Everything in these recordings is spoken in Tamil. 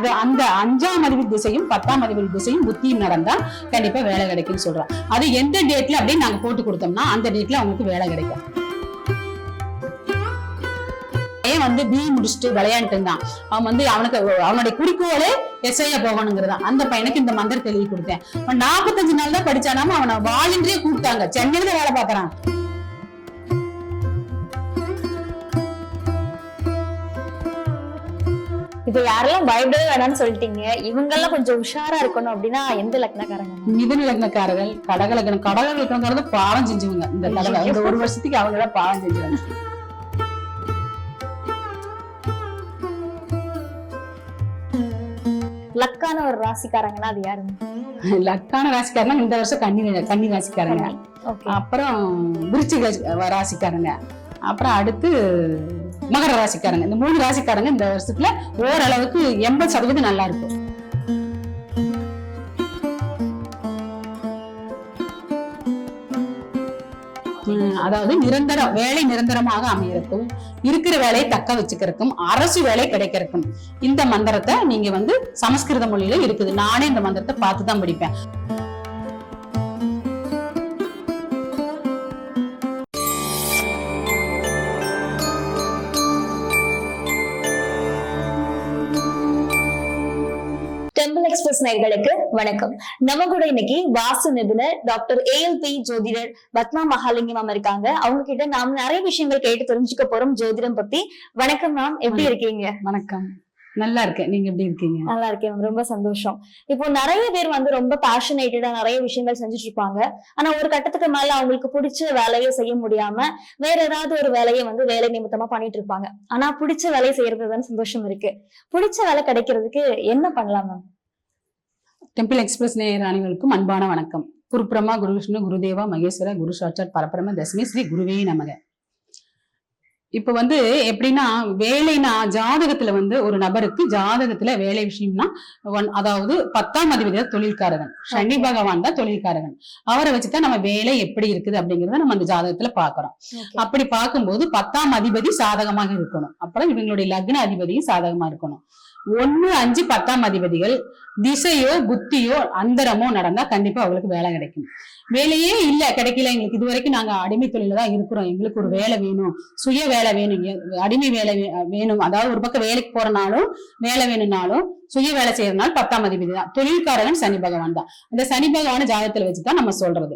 அது அந்த அஞ்சாம் அறிவு திசையும் பத்தாம் அறிவு திசையும் புத்தியும் நடந்தா கண்டிப்பா வேலை கிடைக்கும்னு சொல்றோம் அது எந்த டேட்ல அப்படியே நாங்க போட்டு கொடுத்தோம்னா அந்த டேட்ல அவங்களுக்கு வேலை கிடைக்கும். வந்து பி முடிச்சுட்டு விளையாண்டு இருந்தான். அவன் வந்து அவனுக்கு அவனுடைய குறிக்கோளே எஸ்ஐயா போகணுங்கிறதா அந்த பையனுக்கு இந்த மந்திரத்தை எழுதி கொடுத்தேன். அவன் நாற்பத்தஞ்சு நாள் தான் படிச்சானாம அவனை வாலின்றே கூப்பிட்டாங்க. சென்னையில வேலை பாக்குறான் இப்ப யாரெல்லாம் பயப்படவே வேணாம்னு சொல்லிட்டீங்க இவங்க எல்லாம் கொஞ்சம் உஷாரா இருக்கணும் அப்படின்னா எந்த லக்னக்காரங்க? மிதுன லக்னக்காரர்கள் கடக லக்னம் கடக லக்னக்காரங்க பாவம் செஞ்சவங்க. இந்த கடக இந்த ஒரு வருஷத்துக்கு அவங்க தான் பாவம் செஞ்சவங்க. லக்கான ஒரு ராசிக்காரங்கன்னா அது யாருங்க? லக்கான ராசிக்காரங்க இந்த வருஷம் கன்னி கன்னி ராசிக்காரங்க. அப்புறம் விருச்சிக ராசிக்காரங்க. அப்புறம் அடுத்து மகர ராசிக்காரங்க. இந்த மூணு ராசிக்காரங்க இந்த வருஷத்துல ஓரளவுக்கு எண்பது சதவீதம் நல்லா இருக்கும். உம், அதாவது நிரந்தர வேலை நிரந்தரமாக அமையறதுக்கும் இருக்கிற வேலையை தக்க வச்சுக்கிறதுக்கும் அரசு வேலை கிடைக்கிறதுக்கும் இந்த மந்திரத்தை நீங்க வந்து சமஸ்கிருத மொழியில இருக்குது. நானே இந்த மந்திரத்தை பார்த்து தான் படிப்பேன். எக்ஸ்பிரஸ் நேயர்களுக்கு வணக்கம். நம்ம கூட இன்னைக்கு வாஸ்து நிபுணர் டாக்டர் ஏஎல்பி ஜோதிடர் பத்மா மகாலிங்கம் மேம் இருக்காங்க. அவங்க கிட்ட நாம நிறைய விஷயங்கள் கேட்டு தெரிஞ்சுக்க போறோம் ஜோதிடம் பத்தி. வணக்கம் மேம் எப்படி இருக்கீங்க? வணக்கம். நல்லா இருக்கேன். நீங்க எப்படி இருக்கீங்க? நல்லா இருக்கேன் மேம் ரொம்ப சந்தோஷம். இப்போ நிறைய பேர் வந்து ரொம்ப பேஷனேட்டடா நிறைய விஷயங்கள் செஞ்சுட்டு இருப்பாங்க. ஆனா ஒரு கட்டத்துக்கு மேல அவங்களுக்கு பிடிச்ச வேலையை செய்ய முடியாம வேற ஏதாவது ஒரு வேலையை வந்து வேலை நிமித்தமா பண்ணிட்டு இருப்பாங்க. ஆனா பிடிச்ச வேலையை செய்யறது தான் சந்தோஷம் இருக்கு. பிடிச்ச வேலை கிடைக்கிறதுக்கு என்ன பண்ணலாம் மேம் டெம்பிள் எக்ஸ்பிரஸ் நேயர் அனைவருக்கும் அன்பான வணக்கம். குரு பிரம்மா குரு விஷ்ணு குருதேவா மகேஸ்வர குரு சாட்சாத் பரபிரம தசமி ஸ்ரீ குருவே நமக. இப்ப வந்து எப்படின்னா வேலைனா ஜாதகத்துல வந்து ஒரு நபருக்கு ஜாதகத்துல வேலை விஷயம்னா ஒன்- அதாவது பத்தாம் அதிபதி தொழில்காரகன். சனி பகவான் தான் தொழில்காரகன். அவரை வச்சுதான் நம்ம வேலை எப்படி இருக்குது அப்படிங்கறத நம்ம அந்த ஜாதகத்துல பாக்குறோம் அப்படி பார்க்கும்போது பத்தாம் அதிபதி சாதகமாக இருக்கணும். அப்புறம் இவங்களுடைய லக்ன அதிபதியும் சாதகமா இருக்கணும். ஒண்ணு அஞ்சு பத்தாம் அதிபதிகள் திசையோ புத்தியோ அந்தரமோ நடந்தா கண்டிப்பா அவங்களுக்கு வேலை கிடைக்கும். வேலையே இல்ல கிடைக்கல. எங்களுக்கு இது வரைக்கும் நாங்க அடிமை தொழில தான் இருக்கிறோம். எங்களுக்கு ஒரு வேலை வேணும். சுய வேலை வேணும். அடிமை வேலை வேணும். அதாவது ஒரு பக்கம் வேலைக்கு போறனாலும் வேலை வேணும்னாலும் சுய வேலை செய்யறதுனால பத்தாம் அதிபதி தான். தொழில்காரகன் சனி பகவான் தான். அந்த சனி பகவான ஜாதகத்துல வச்சுதான் நம்ம சொல்றது.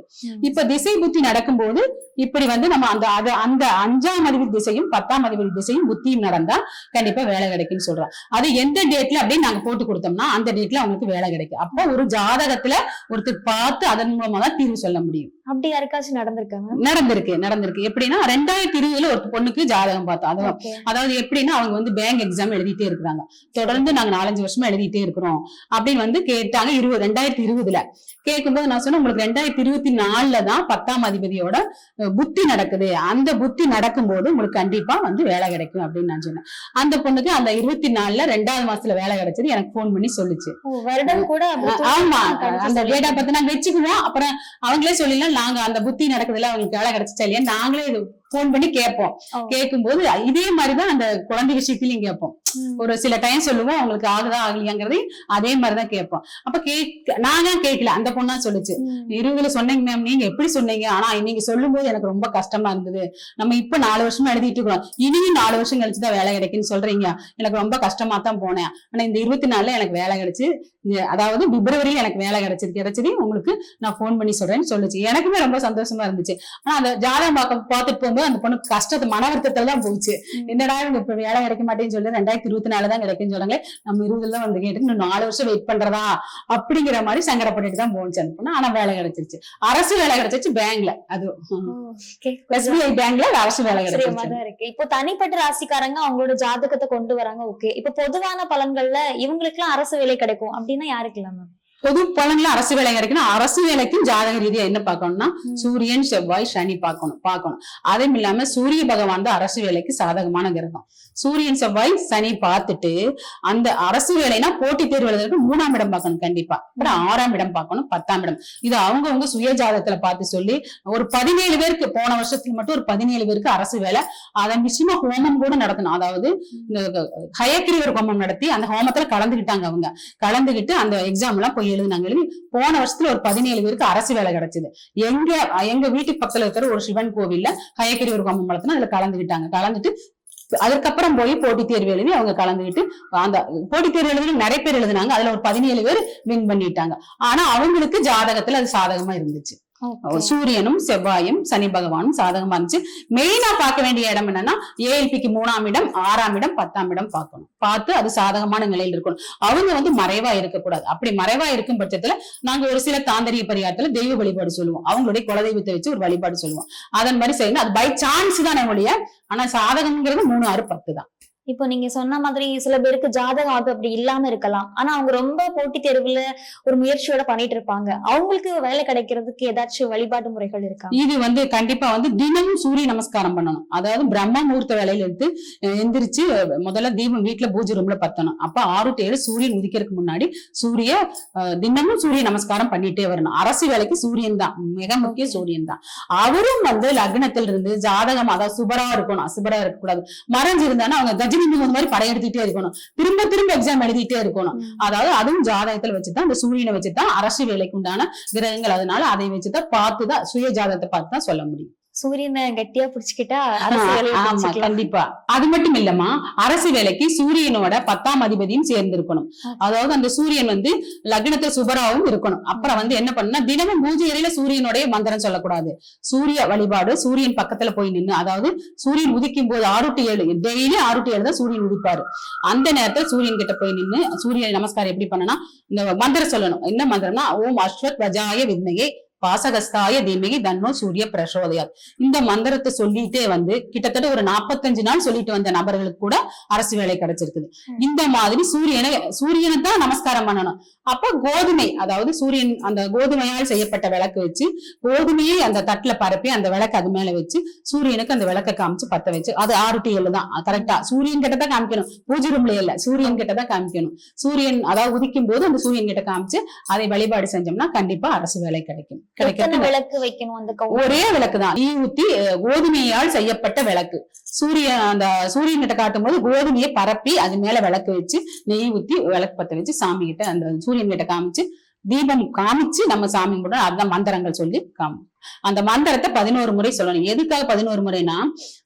இப்ப திசை புத்தி நடக்கும்போது இப்படி வந்து நம்ம அந்த அது அந்த அஞ்சாம் அதிபதி திசையும் பத்தாம் அதிபதி திசையும் புத்தியும் நடந்தா கண்டிப்பா வேலை கிடைக்கும்னு சொல்றோம் அது எந்த டேட்ல அப்படியே நாங்க போட்டு கொடுத்தோம்னா அந்த டேட்ல அவங்களுக்கு வேலை கிடைக்கும். அப்போ ஒரு ஜாதகத்துல ஒருத்தர் பார்த்து அதன் மூலமா தான் தீர்வு சொல்ல முடியும். அப்படி யாருக்காச்சும் நடந்திருக்காங்க? நடந்திருக்கு நடந்திருக்கு. எப்படின்னா ரெண்டாயிரத்தி இருபதுல ஒரு பொண்ணுக்கு ஜாதகம் பார்த்தோம். அது ஓகே. அதாவது எப்படின்னா அவங்க வந்து பேங்க் எக்ஸாம் எழுதிட்டே இருக்கிறாங்க. தொடர்ந்து நாங்க நாலஞ்சு வருஷமா எழுதிட்டே இருக்கிறோம். அப்படின்னு வந்து கேட்டாங்க இருபது ரெண்டாயிரத்தி இருபதுல. கேட்கும்போது நான் சொன்னேன் உங்களுக்கு ரெண்டாயிரத்தி இருபத்தி நாலுல தான் பத்தாம் அதிபதியோட புத்தி நடக்குது. அந்த புத்தி நடக்கும்போது உங்களுக்கு கண்டிப்பா வந்து வேலை கிடைக்கும் அப்படின்னு நான் சொன்னேன். அந்த பொண்ணுக்கு அந்த இருபத்தி நாலுல ரெண்டாவது மாசத்துல வேலை கிடைச்சது எனக்கு ஃபோன் பண்ணி சொல்லுச்சு. வருடம் கூட ஆமா. அந்த டேட்டா பத்தி நாங்க வச்சுக்குவோம் அப்புறம் அவங்களே சொல்லலாம் நாங்க அந்த புத்தி நடக்குதுல அவங்களுக்கு வேலை கிடைச்சிச்சா இல்லையா நாங்களே ஃபோன் பண்ணி கேட்போம் ஓ. கேட்கும்போது இதே மாதிரிதான் அந்த குழந்தை விஷயத்திலையும் கேட்போம். ஒரு சில டைம் சொல்லுவோம் அவங்களுக்கு ஆகுதா ஆகலையாங்கிறதையும் அதே மாதிரிதான் கேட்போம். அப்ப நான் தான் கேட்கல அந்த பொண்ணா சொல்லுச்சு. இருபதுல சொன்னீங்க மேம் நீங்க எப்படி சொன்னீங்க? ஆனா நீங்க சொல்லும் போது எனக்கு ரொம்ப கஷ்டமா இருந்தது. நம்ம இப்ப நாலு வருஷமா எழுதிட்டு இருக்கோம் இனியும் நாலு வருஷம் கழிச்சுதான் வேலை கிடைக்குன்னு சொல்றீங்க. எனக்கு ரொம்ப கஷ்டமா தான் போனேன். ஆனா இந்த இருபத்தி நாலுல எனக்கு வேலை கிடைச்சு அதாவது பிப்ரவரியில எனக்கு வேலை கிடைச்சது கிடைச்சது உங்களுக்கு நான் ஃபோன் பண்ணி சொல்றேன்னு சொல்லுச்சு. எனக்குமே ரொம்ப சந்தோஷமா இருந்துச்சு. ஆனா அந்த ஜாதகம் பார்க்க பார்த்துட்டு போகும்போது அந்த பொண்ணு கஷ்டத்தை மன வருத்தத்துல தான் போச்சு. என்னடா இவங்க இப்ப வேலை கிடைக்க மாட்டேன்னு சொல்லி ரெண்டாயிரத்தி இருபத்தி நாலு தான் கிடைக்குன்னு சொல்றாங்க நம்ம இருபதுல வந்து கேட்டு இன்னும் நாலு வருஷம் வெயிட் பண்றதா? அப்படிங்கிற மாதிரி சங்கடப்பட்டுட்டு தான் அந்த பொண்ணு ஆனா வேலை கிடைச்சிருச்சு. அரசு வேலை கிடைச்சிருச்சு பேங்க்ல. அது. எஸ்பிஐ பேங்க்ல அரசு வேலை இருக்கு. இப்போ தனிப்பட்ட ராசிக்காரங்க அவங்களோட ஜாதகத்தை கொண்டு வராங்க ஓகே இப்போ பொதுவான பலன்கள்ல இவங்களுக்கு எல்லாம் அரசு வேலை கிடைக்கும் அப்படின்னா யாருக்கு இல்லாம பொது பலன்ல அரசு வேலை கிடைக்கணும் அரசு வேலைக்கும் ஜாதக ரீதியா என்ன பார்க்கணும்னா. சூரியன் செவ்வாய் சனி பார்க்கணும் பார்க்கணும். அதுவும் இல்லாம சூரிய பகவான் தான் அரசு வேலைக்கு சாதகமான கிரகம். சூரியன் செவ்வாய் சனி பார்த்துட்டு அந்த அரசு வேலைனா போட்டி தேர்வு எழுதுறதுக்கு மூணாம் இடம் பார்க்கணும் கண்டிப்பா. அப்புறம் ஆறாம் இடம் பார்க்கணும் பத்தாம் இடம். இது அவங்கவங்க சுய ஜாதகத்துல பார்த்து சொல்லி ஒரு பதினேழு பேருக்கு போன வருஷத்துக்கு மட்டும் ஒரு பதினேழு பேருக்கு அரசு வேலை. அதன் விஷயமா ஹோமம் கூட நடத்தணும். அதாவது இந்த ஹயக்கிரிவர் ஹோமம் நடத்தி அந்த ஹோமத்துல கலந்துக்கிட்டாங்க அவங்க. கலந்துகிட்டு அந்த எக்ஸாம் எல்லாம் போய் எழுதினாங்க போன வருஷத்துல ஒரு பதினேழு பேருக்கு அரசு வேலை கிடைச்சது. எங்க எங்க வீட்டுக்கு பக்கத்துல இருக்கிற ஒரு சிவன் கோவில்ல ஹயக்கிரிவர் ஹோமம் நடத்தினா அதுல கலந்துகிட்டாங்க. கலந்துட்டு அதுக்கப்புறம் போய் போட்டித் தேர்வு எழுதி அவங்க கலந்துக்கிட்டு அந்த போட்டித் தேர்வு எழுதி நிறைய பேர் எழுதினாங்க. அதுல ஒரு பதினேழு பேர் வின் பண்ணிட்டாங்க. ஆனா அவங்களுக்கு ஜாதகத்துல அது சாதகமா இருந்துச்சு. சூரியனும் செவ்வாயும் சனி பகவானும் சாதகமா இருந்துச்சு. மெயினா பார்க்க வேண்டிய இடம் என்னன்னா ஏஎல்பிக்கு மூணாம் இடம் ஆறாம் இடம் பத்தாம் இடம் பார்க்கணும். பார்த்து அது சாதகமான நிலையில் இருக்கணும். அவங்க வந்து மறைவா இருக்கக்கூடாது. அப்படி மறைவா இருக்கும் பட்சத்துல நாங்க ஒரு சில தாந்தரிய பரிகாரத்துல தெய்வ வழிபாடு சொல்லுவோம். அவங்களுடைய குலதெய்வத்தை வச்சு ஒரு வழிபாடு சொல்லுவோம். அதன் மாதிரி செய்யணும் அது பை சான்ஸ் தானே ஒழிய ஆனா சாதகம்ங்கிறது மூணு ஆறு பத்து தான் இப்போ நீங்க சொன்ன மாதிரி சில பேருக்கு ஜாதக அது அப்படி இல்லாம இருக்கலாம். ஆனா அவங்க ரொம்ப போட்டி தேர்வுல ஒரு முயற்சியோட பண்ணிட்டு இருப்பாங்க. அவங்களுக்கு வேலை கிடைக்கிறதுக்கு ஏதாச்சும் வழிபாட்டு முறைகள் இருக்கா? இது வந்து கண்டிப்பா வந்து தினமும் சூரிய நமஸ்காரம் பண்ணணும். அதாவது பிரம்ம முகூர்த்த வேலையில எடுத்து எந்திரிச்சு முதல்ல தீபம் வீட்டுல பூஜை ரூம்ல பத்தணும். அப்ப ஆறு டு ஏழு சூரியன் உதிக்கிறதுக்கு முன்னாடி சூரிய தினமும் சூரிய நமஸ்காரம் பண்ணிட்டே வரணும். அரசு வேலைக்கு சூரியன் தான். மிக முக்கிய சூரியன் தான். அவரும் வந்து லக்னத்தில் இருந்து ஜாதகம் அதாவது சுபரா இருக்கணும். அசுபரா இருக்கக்கூடாது. மறைஞ்சு அவங்க அவங்க கஜினி முகம் மாதிரி படையெடுத்துட்டே இருக்கணும். திரும்ப திரும்ப எக்ஸாம் எழுதிட்டே இருக்கணும். அதாவது அதுவும் ஜாதகத்துல வச்சுதான் அந்த சூரியனை வச்சுதான் அரசு வேலைக்கு உண்டான கிரகங்கள். அதனால அதை வச்சுதான் பார்த்துதான் சுய ஜாதகத்தை பார்த்து தான் சொல்ல முடியும். சூரியனை கெட்டியா புடிச்சுக்கிட்டா ஆமா. கண்டிப்பா. அது மட்டும் இல்லம்மா அரசு வேலைக்கு சூரியனோட பத்தாம் அதிபதியும் சேர்ந்து இருக்கணும் அதாவது அந்த சூரியன் வந்து லக்னத்துல சுபராவும் இருக்கணும். அப்புறம் வந்து என்ன பண்ணா தினமும் பூஜை அறையில சூரியனுடைய மந்திரம் சொல்லக்கூடாது. சூரிய வழிபாடு சூரியன் பக்கத்துல போய் நின்னு அதாவது சூரியன் உதிக்கும் போது ஆறு டு ஏழு டெய்லி ஆறு டு ஏழு தான் சூரியன் உதிப்பாரு. அந்த நேரத்துல சூரியன் கிட்ட போய் நின்னு சூரிய நமஸ்காரம் எப்படி பண்ணனா இந்த மந்திரம் சொல்லணும். என்ன மந்திரம்னா ஓம் அஸ்வத் வஜாய வித்மகே பாசகஸ்தாய தீமகி தன்னோ சூரிய பிரசோதயாத். இந்த மந்திரத்தை சொல்லிட்டே வந்து கிட்டத்தட்ட ஒரு நாற்பத்தஞ்சு நாள் சொல்லிட்டு வந்த நபர்களுக்கு கூட அரசு வேலை கிடைச்சிருக்குது. இந்த மாதிரி சூரியனை சூரியனை தான் நமஸ்காரம் பண்ணணும். அப்ப கோதுமை அதாவது சூரியன் அந்த கோதுமையால் செய்யப்பட்ட விளக்கு வச்சு கோதுமையை அந்த தட்டுல பரப்பி அந்த விளக்கு அது மேல வச்சு சூரியனுக்கு அந்த விளக்க காமிச்சு பத்த வச்சு அது ஆறு டு ஏழு தான் கரெக்டா சூரியன் கிட்ட தான் காமிக்கணும். பூஜை ரூம்ல இல்ல. சூரியன் கிட்ட தான் காமிக்கணும். சூரியன் அதாவது உதிக்கும் போது அந்த சூரியன் கிட்ட காமிச்சு அதை வழிபாடு செஞ்சோம்னா கண்டிப்பா அரசு வேலை கிடைக்கும். கிடைக்கிறது விளக்கு வைக்கணும் அந்த ஒரே விளக்கு தான். ஈ ஊத்தி கோதுமையால் செய்யப்பட்ட விளக்கு. சூரிய அந்த சூரியன் கிட்ட காட்டும் போது கோதுமையை பரப்பி அது மேல விளக்கு வச்சு நெய் ஊத்தி விளக்கு பத்த வச்சு சாமி கிட்ட அந்த சூரியன் கிட்ட காமிச்சு தீபம் காமிச்சு நம்ம சாமி கும்பிடணும் அதுதான் மந்திரங்கள் சொல்லி காமி அந்த மந்திரத்தை பதினோரு முறை சொல்லணும். எதுக்காக பதினோரு முறைனா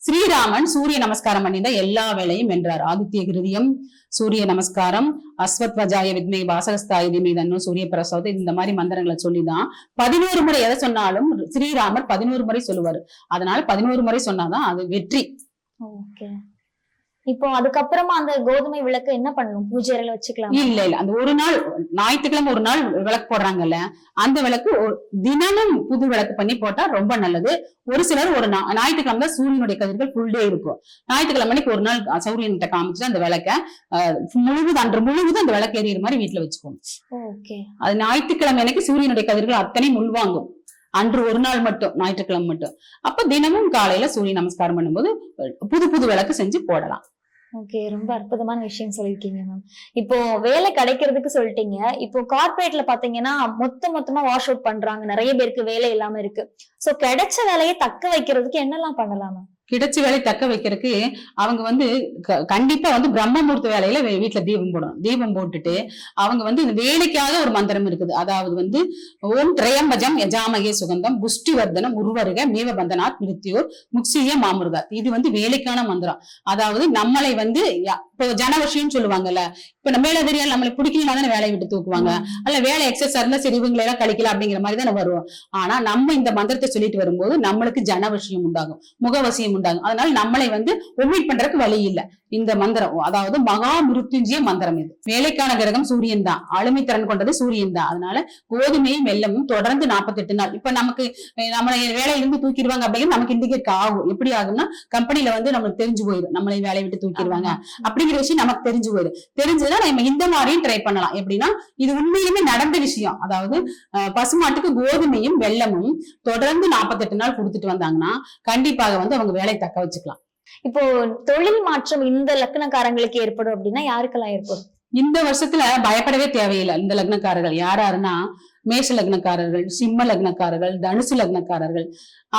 ஸ்ரீராமன் சூரிய நமஸ்காரம் பண்ணியிருந்தா எல்லா வேலையும் வென்றார். ஆதித்ய கிருதியம் சூரிய நமஸ்காரம் அஸ்வத்வஜாய வித்மை வித்மே வாசகஸ்தாய திமே சூரிய பிரசோத இந்த மாதிரி மந்திரங்களை சொல்லிதான் பதினோரு முறை எதை சொன்னாலும் ஸ்ரீராமர் பதினோரு முறை சொல்லுவாரு. அதனால பதினோரு முறை சொன்னாதான் அது வெற்றி. ஓகே இப்போ அதுக்கப்புறமா அந்த கோதுமை விளக்கு என்ன பண்ணணும்? பூஜை வச்சுக்கலாம்? இல்ல இல்ல. அந்த ஒரு நாள் ஞாயிற்றுக்கிழமை ஒரு நாள் விளக்கு போடுறாங்கல்ல அந்த விளக்கு தினமும் புது விளக்கு பண்ணி போட்டா ரொம்ப நல்லது. ஒரு சிலர் ஒரு ஞாயிற்றுக்கிழமை சூரியனுடைய கதிர்கள் ஃபுல் டே இருக்கும். ஞாயிற்றுக்கிழமை ஒரு நாள் சூரியன்கிட்ட காமிச்சு அந்த விளக்க முழுவதும் அன்று முழுவதும் அந்த விளக்கு எரியிற மாதிரி வீட்டுல வச்சுக்கோங்க. ஓகே. அது ஞாயிற்றுக்கிழமை அன்னைக்கு சூரியனுடைய கதிர்கள் அத்தனை உள்வாங்கும். அன்று ஒரு நாள் மட்டும் ஞாயிற்றுக்கிழமை மட்டும். அப்ப தினமும் காலையில சூரிய நமஸ்காரம் பண்ணும்போது புது புது விளக்கு செஞ்சு போடலாம். ஓகே ரொம்ப அற்புதமான விஷயம் சொல்லியிருக்கீங்க மேம் இப்போ வேலை கிடைக்கிறதுக்கு சொல்லிட்டீங்க. இப்போ கார்ப்பரேட்ல பாத்தீங்கன்னா மொத்த மொத்தமா வாஷ் அவுட் பண்றாங்க. நிறைய பேருக்கு வேலை இல்லாம இருக்கு. சோ கிடைச்ச வேலையை தக்க வைக்கிறதுக்கு என்னெல்லாம் பண்ணலாம் மேம் கிடைச்ச வேலை தக்க வைக்கிறதுக்கு அவங்க வந்து கண்டிப்பா வந்து பிரம்ம முகூர்த்த வேலையில வீட்டுல தீபம் போடணும். தீபம் போட்டுட்டு அவங்க வந்து இந்த வேலைக்காக ஒரு மந்திரம் இருக்குது. அதாவது வந்து ஓம் திரையம்பஜம் யஜாமகே சுகந்தம் புஷ்டிவர்தனம் உருவருக மீவபந்தனாத் மிருத்தியோர் முக்சிய மாமிருதாத் இது வந்து வேலைக்கான மந்திரம். அதாவது நம்மளை வந்து இப்போ ஜனவசியம் சொல்லுவாங்கல்ல இப்ப நம்ம மேலதிரியால் நம்மளை பிடிக்கலாம் தானே வேலையை விட்டு தூக்குவாங்க. அல்ல வேலை எக்ஸஸ் இருந்தா சரி இவங்களை எல்லாம் கழிக்கலாம் அப்படிங்கிற மாதிரி தானே வருவோம். ஆனா நம்ம இந்த மந்திரத்தை சொல்லிட்டு வரும்போது நம்மளுக்கு ஜனவசியம் உண்டாகும். முகவசியம் உண்டாகும். அதனால நம்மளை வந்து ஒமிட் பண்றதுக்கு வழி இல்லை. இந்த மந்திரம். அதாவது மகா மிருத்யுஞ்சய மந்திரம் இது. வேலைக்கான கிரகம் சூரியன் தான். ஆளுமை திறன் கொண்டது சூரியன் தான். அதனால கோதுமையும் வெள்ளமும் தொடர்ந்து 48 நாள். இப்ப நமக்கு நம்மளை வேலையிலிருந்து தூக்கிடுவாங்க அப்படிங்கிறது நமக்கு இண்டிகேட் ஆகும். எப்படி ஆகும்னா கம்பெனில வந்து நம்மளுக்கு தெரிஞ்சு போயிடும் நம்மளை வேலையை விட்டு தூக்கிடுவாங்க. அப்படிங்கிற விஷயம் நமக்கு தெரிஞ்சு போயிடும் தெரிஞ்சதுன்னா நம்ம இந்த மாதிரியும் ட்ரை பண்ணலாம். எப்படின்னா இது உண்மையிலுமே நடந்த விஷயம். அதாவது பசுமாட்டுக்கு கோதுமையும் வெள்ளமும் தொடர்ந்து 48 நாள் கொடுத்துட்டு வந்தாங்கன்னா கண்டிப்பாக வந்து அவங்க வேலையை தக்க வச்சுக்கலாம். இப்போ தொழில் மாற்றம் இந்த லக்னக்காரங்களுக்கு ஏற்படும் அப்படின்னா யாருக்கெல்லாம் ஏற்படும்? இந்த வருஷத்துல பயப்படவே தேவையில்லை இந்த லக்னக்காரர்கள். யாராருன்னா மேஷ லக்னக்காரர்கள் சிம்ம லக்னக்காரர்கள் தனுசு லக்னக்காரர்கள்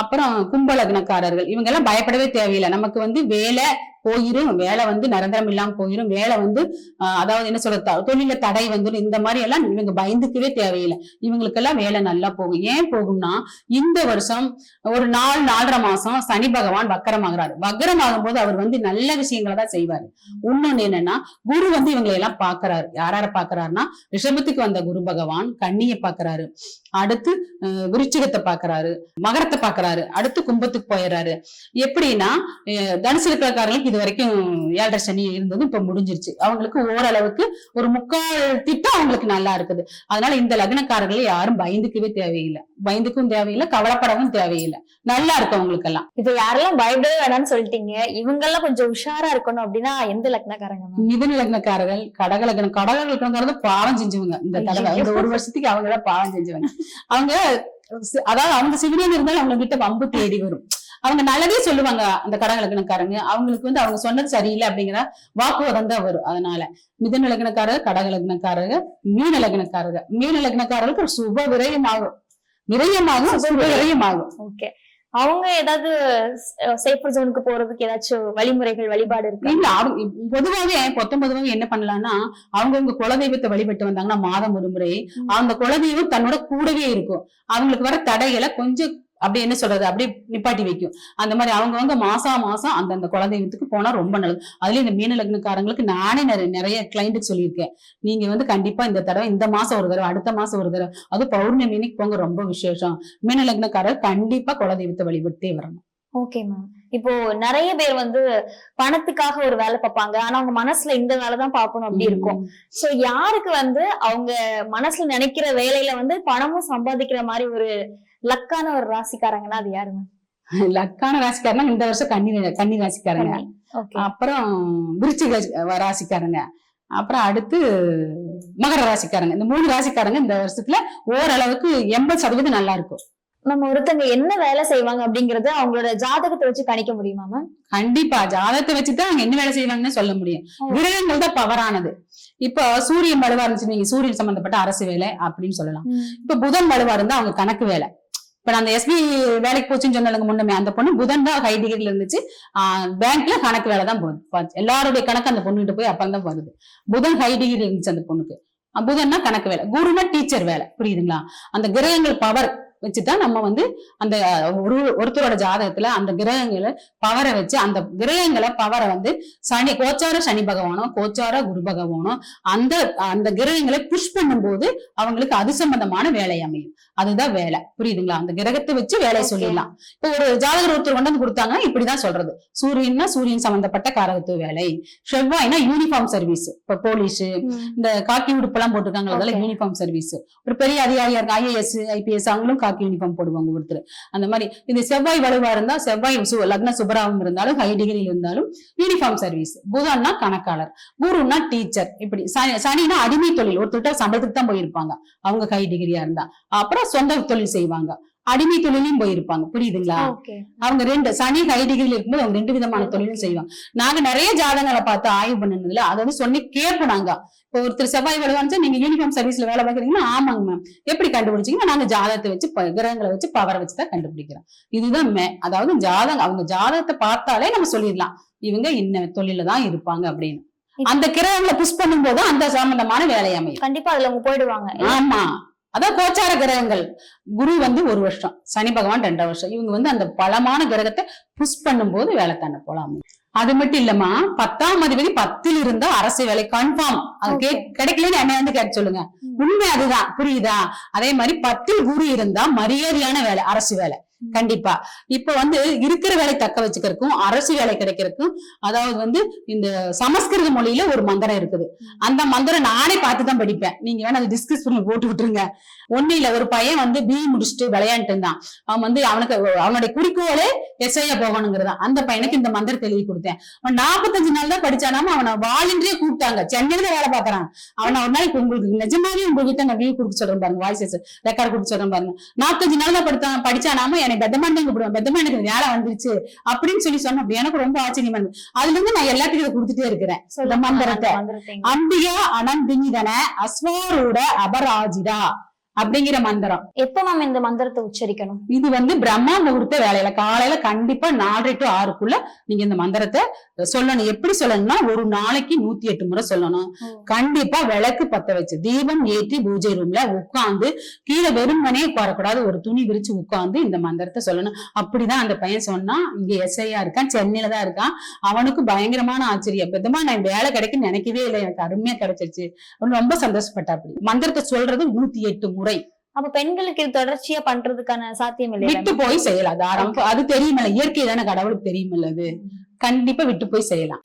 அப்புறம் கும்ப லக்னக்காரர்கள். இவங்க எல்லாம் பயப்படவே தேவையில்லை. நமக்கு வந்து வேலை போயிரும் வேலை வந்து நிரந்தரம் இல்லாம போயிரும் வேலை வந்து அதாவது என்ன சொல்ற தொழில தடை வந்துடும் இந்த மாதிரி எல்லாம் இவங்க பயந்துக்கவே தேவையில்லை. இவங்களுக்கெல்லாம் வேலை நல்லா போகும். ஏன் போகும்னா இந்த வருஷம் ஒரு நாலு நாலரை மாசம் சனி பகவான் வக்கரமாகிறாரு. வக்கரமாகும் போது அவர் வந்து நல்ல விஷயங்களை தான் செய்வாரு. இன்னொன்னு என்னன்னா குரு வந்து இவங்களை எல்லாம் பாக்குறாரு. யாரார பாக்குறாருன்னா ரிஷபத்துக்கு வந்த குரு பகவான் கண்ணியை பாக்குறாரு. அடுத்து விருச்சிகத்தை பாக்குறாரு. மகரத்தை பாக்குறாரு. அடுத்து கும்பத்துக்கு போயிடுறாரு எப்படின்னா தனுசு இருக்கிறக்காரங்களுக்கு இது வரைக்கும் ஏழரை சனி இருந்தது இப்ப முடிஞ்சிருச்சு. அவங்களுக்கு ஓரளவுக்கு ஒரு முக்கால் திட்டம் அவங்களுக்கு நல்லா இருக்குது. அதனால இந்த லக்னக்காரர்களை யாரும் பயந்துக்கவே தேவையில்லை. பயந்துக்கும் தேவையில்லை கவலைப்படவும் தேவையில்லை. நல்லா இருக்கு அவங்களுக்கு எல்லாம் இப்போ யாரெல்லாம் பயப்படவே வேணாம்னு சொல்லிட்டீங்க. இவங்க எல்லாம் கொஞ்சம் உஷாரா இருக்கணும் அப்படின்னா எந்த லக்னக்காரங்க மிதுன லக்னக்காரர்கள் கடக லக்னம் கடக லக்னக்காரர்கள் பாவம் செஞ்சவங்க. இந்த தடவை இந்த ஒரு வருஷத்துக்கு அவங்க தான் பாவம் செஞ்சவங்க. அவங்க அதாவது அவங்க சிவிலியன் இருந்தாலும் அவங்க கிட்ட வம்பு தேடி வரும். அவங்க நல்லதே சொல்லுவாங்க அந்த கடக லக்னக்காரங்க அவங்களுக்கு வந்து அவங்க சொன்னது சரியில்லை அப்படிங்கிற வாக்குவாதம் தான் வரும். அதனால மிதுன லக்னக்காரர் கடக லக்னக்காரர்கள் மீன லக்னக்காரர்கள் மீன லக்னக்காரர்களுக்கு ஒரு சுப விரயமாகும். விரயமாகும் சுப விரயமாகும். ஓகே அவங்க ஏதாவது சேஃபர் ஜோனுக்கு போறதுக்கு ஏதாச்சும் வழிமுறைகள் வழிபாடு இருக்கு? இல்ல பொதுவாவே பொத்தொன்பதுவாக என்ன பண்ணலாம்னா அவங்கவுங்க குலதெய்வத்தை வழிபட்டு வந்தாங்கன்னா மாதம் ஒரு முறை. அந்த குலதெய்வம் தன்னோட கூடவே இருக்கும். அவங்களுக்கு வர தடைகளை கொஞ்சம் அப்படி என்ன சொல்றது? அப்படியே நிப்பாட்டி வைக்கும். அந்த மாதிரி அவங்கவங்க மாசா மாசம் அந்தந்த குலதெய்வத்துக்கு போனா ரொம்ப நல்லது. அதுலயும் இந்த மீன லக்னக்காரங்களுக்கு நானே நிறைய நிறைய கிளைண்ட்டுக்கு சொல்லியிருக்கேன். நீங்க வந்து கண்டிப்பா இந்த தடவை இந்த மாசம் ஒரு தடவை அடுத்த மாசம் ஒரு தடவை அது பௌர்ணமி அன்னைக்கு போங்க ரொம்ப விசேஷம். மீன லக்னக்காரர் கண்டிப்பா குலதெய்வத்தை வழிபட்டே வரணும். ஓகே மேம் இப்போ நிறைய பேர் வந்து பணத்துக்காக ஒரு வேலை பார்ப்பாங்க. ஆனா அவங்க மனசுல இந்த வேலை தான் பார்க்கணும் அப்படி இருக்கும். சோ யாருக்கு வந்து அவங்க மனசுல நினைக்கிற வேலையில வந்து பணமும் சம்பாதிக்கிற மாதிரி ஒரு லக்கான ஒரு ராசிக்காரங்கன்னா அது யாரு மேம் லக்கான ராசிக்காரனா இந்த வருஷம் கன்னி கன்னி ராசிக்காரங்க. அப்புறம் விருச்சிக ராசிக்காரங்க. அப்புறம் அடுத்து மகர ராசிக்காரங்க. இந்த மூணு ராசிக்காரங்க இந்த வருஷத்துல ஓரளவுக்கு எண்பது சதவீதம் நல்லா இருக்கும். நம்ம ஒருத்தங்க என்ன வேலை செய்வாங்க அப்படிங்கறது அவங்களோட ஜாதகத்தை வச்சு கணிக்க முடியுமா மேம் கண்டிப்பா. ஜாதகத்தை வச்சுதான் அவங்க என்ன வேலை செய்வாங்கன்னு சொல்ல முடியும். கிரகங்கள் தான் பவரானது இப்போ சூரியன் வலுவா இருந்துச்சு நீங்க சூரியன் சம்பந்தப்பட்ட அரசு வேலை அப்படின்னு சொல்லலாம். இப்ப புதன் வலுவா இருந்தா அவங்க கணக்கு வேலை. இப்ப நான் அந்த எஸ்பி வேலைக்கு போச்சுன்னு சொன்னாங்க முன்னமே அந்த பொண்ணு புதன் தான் ஹை டிகிரில இருந்துச்சு. பேங்க்ல கணக்கு வேலை தான் போகுது எல்லாருடைய கணக்கு அந்த பொண்ணுகிட்ட போய் அப்பா தான் வருது. புதன் ஹை டிகிரி இருந்துச்சு அந்த பொண்ணுக்கு. புதன்னா கணக்கு வேலை. குருனா டீச்சர் வேலை. புரியுதுங்களா? அந்த கிரகங்கள் பவர் வச்சுதான் நம்ம வந்து அந்த ஒரு ஒருத்தரோட ஜாதகத்துல அந்த கிரகங்களை பவரை வச்சு அந்த கிரகங்களை பவரை வந்து சனி கோச்சார சனி பகவானோ கோச்சார குரு பகவானோ அந்த அந்த கிரகங்களை புஷ் பண்ணும்போது அவங்களுக்கு அது சம்பந்தமான வேலை அமையும். அதுதான் வேலை. புரியுதுங்களா? அந்த கிரகத்தை வச்சு Okay. சொல்லிடலாம். இப்போ ஒரு ஜாதகர் ஒருத்தர் கொண்டு வந்து கொடுத்தாங்கன்னா இப்படிதான் சொல்றது. சூரியன்னா சூரியன் சம்பந்தப்பட்ட காரகத்துவ வேலை. செவ்வாய்னா யூனிஃபார்ம் சர்வீஸ் இப்ப போலீஸ் இந்த காக்கி உடுப்பெல்லாம் போட்டிருக்காங்க அதெல்லாம். யூனிஃபார்ம் சர்வீஸ் ஒரு பெரிய அதிகாரியா இருக்கு ஐஏஎஸ் ஐபிஎஸ் அவங்களும் காக்கி யூனிஃபார்ம் போடுவாங்க ஒருத்தர். அந்த மாதிரி இது செவ்வாய் வலுவா இருந்தா செவ்வாய் சு- லக்ன சுபராவும் இருந்தாலும் ஹை டிகிரியில் இருந்தாலும் யூனிஃபார்ம் சர்வீஸ் புதன்னா கணக்காளர் குருன்னா டீச்சர் இப்படி சனினா அடிமை தொழில். ஒருத்தர் சம்பளத்துக்கு தான் போயிருப்பாங்க. அவங்க ஹை டிகிரியா இருந்தா. அப்புறம் சொந்த தொழில் செய்வாங்க. அடிமை தொழிலையும் போயிருப்பாங்க. புரியுதுங்களா? அவங்க ரெண்டு சனி ஹை டிகிரில இருக்கும்போது அவங்க ரெண்டு விதமான தொழிலும் செய்வாங்க. நாங்க நிறைய ஜாதகங்களை பார்த்து ஆய்வு பண்ணதுல அதை வந்து சொல்லி கேட்போம் நாங்க இப்போ ஒருத்தர் செவ்வாய் வலுவான்னு நீங்க யூனிஃபார்ம் சர்வீஸ்ல வேலை பார்க்குறீங்கன்னா ஆமாங்க மேம் எப்படி கண்டுபிடிச்சீங்கன்னா நாங்க ஜாதகத்தை வச்சு கிரகங்களை வச்சு பவரை வச்சு தான் கண்டுபிடிக்கிறோம். இதுதான் மே அதாவது ஜாதகம் அவங்க ஜாதகத்தை பார்த்தாலே நம்ம சொல்லிடலாம். இவங்க இன்ன தொழில தான் இருப்பாங்க அப்படின்னு. அந்த கிரகங்களை புஷ் பண்ணும்போது அந்த சம்பந்தமான வேலை அமையும். கண்டிப்பா அதுல அவங்க போயிடுவாங்க. ஆமா. அதான் கோச்சார கிரகங்கள். குரு வந்து ஒரு வருஷம் சனி பகவான் ரெண்டரை வருஷம். இவங்க வந்து அந்த பலமான கிரகத்தை புஷ் பண்ணும்போது வேலை தாண்ட போலாம். அது மட்டும் இல்லம்மா பத்தாம் அதிபதி பத்தில் இருந்தா அரசு வேலை கன்ஃபார்ம் அது. கிடைக்கலன்னு என்ன வந்து கேட்டு சொல்லுங்க. உண்மை அதுதான் புரியுதா? அதே மாதிரி பத்தில் குரு இருந்தா மரியாதையான வேலை அரசு வேலை. கண்டிப்பா. இப்ப வந்து இருக்கிற வேலை தக்க வச்சுக்கிறதுக்கும் அரசு வேலை கிடைக்கிறதுக்கும் அதாவது வந்து இந்த சமஸ்கிருத மொழியில ஒரு மந்திரம் இருக்குது. அந்த மந்திரம் நானே பார்த்து தான் படிப்பேன். நீங்க வேணா அதை டிஸ்கஸ் பண்ணி போட்டு விட்டுருங்க. இல்ல ஒரு பையன் வந்து பி முடிச்சுட்டு விளையாண்டு இருந்தான். அவன் வந்து அவனுக்கு அவனுடைய குறிக்கோளே எஸ்ஐயா போகணுங்கிறதா அந்த பையனுக்கு இந்த மந்திரத்தை எழுதி கொடுத்தேன். அவன் நாற்பத்தஞ்சு நாள் தான் படிச்சானாம அவனை வாலண்டியே கூப்பிட்டாங்க. சென்னையில வேலை பாக்குறான் அவனை ஒரு நாளைக்கு உங்களுக்கு நிஜமாவே உங்ககிட்ட நான் வியூ கொடுக்க சொல்றேன் பாருங்க. வாய்ஸஸ் ரெக்கார்ட் கொடுக்க சொல்றேன் பாருங்க. நாற்பத்தஞ்சு நாள் தான் படித்தான் படிச்சானாம என்னை பெத்தமான் கூப்பிடுவேன். பெத்தமா எனக்கு இந்த வேலை வந்துருச்சு. அப்படின்னு சொல்லி சொன்ன எனக்கு ரொம்ப ஆச்சரியமா இருந்தது. அதுல இருந்து நான் எல்லாத்துக்கும் கொடுத்துட்டே இருக்கிறேன். சொல்லுங்க, மந்திரத்தை. அம்பிகா அனந்தினிதன அஸ்வாரூட அபராஜிதா. அப்படிங்கிற மந்திரம். எப்ப நாம இந்த மந்திரத்தை உச்சரிக்கணும்? இது வந்து பிரம்ம முகூர்த்த வேலையில காலையில கண்டிப்பா நாலரை டு ஆறுக்குள்ள நீங்க இந்த மந்திரத்தை சொல்லணும். எப்படி சொல்லணும்னா ஒரு நாளைக்கு நூத்தி எட்டு முறை சொல்லணும். கண்டிப்பா விளக்கு பத்த வச்சு தீபம் ஏற்றி பூஜை ரூம்ல உட்கார்ந்து கீழே வெறுமனே உட்காரக்கூடாது. ஒரு துணி விரிச்சு உட்கார்ந்து இந்த மந்திரத்தை சொல்லணும். அப்படிதான் அந்த பையன் சொன்னான். இங்க எஸ்ஐயா இருக்கான் சென்னையில தான் இருக்கான். அவனுக்கு பயங்கரமான ஆச்சரியம். பெத்தமா நான் வேலை கிடைக்குன்னு நினைக்கவே இல்லை. எனக்கு அருமையா கிடைச்சிருச்சு. ரொம்ப சந்தோஷப்பட்டா அப்படி மந்திரத்தை சொல்றது நூத்தி எட்டு முறை. அப்ப பெண்களுக்கு இது தொடர்ச்சியா பண்றதுக்கான சாத்தியம் இல்லையா? விட்டு போய் செய்யலாம். தாராளம். அது தெரியுமில்ல. இயற்கை தானே கடவுளுக்கு தெரியுமில்ல அது. கண்டிப்பா விட்டு போய் செய்யலாம்.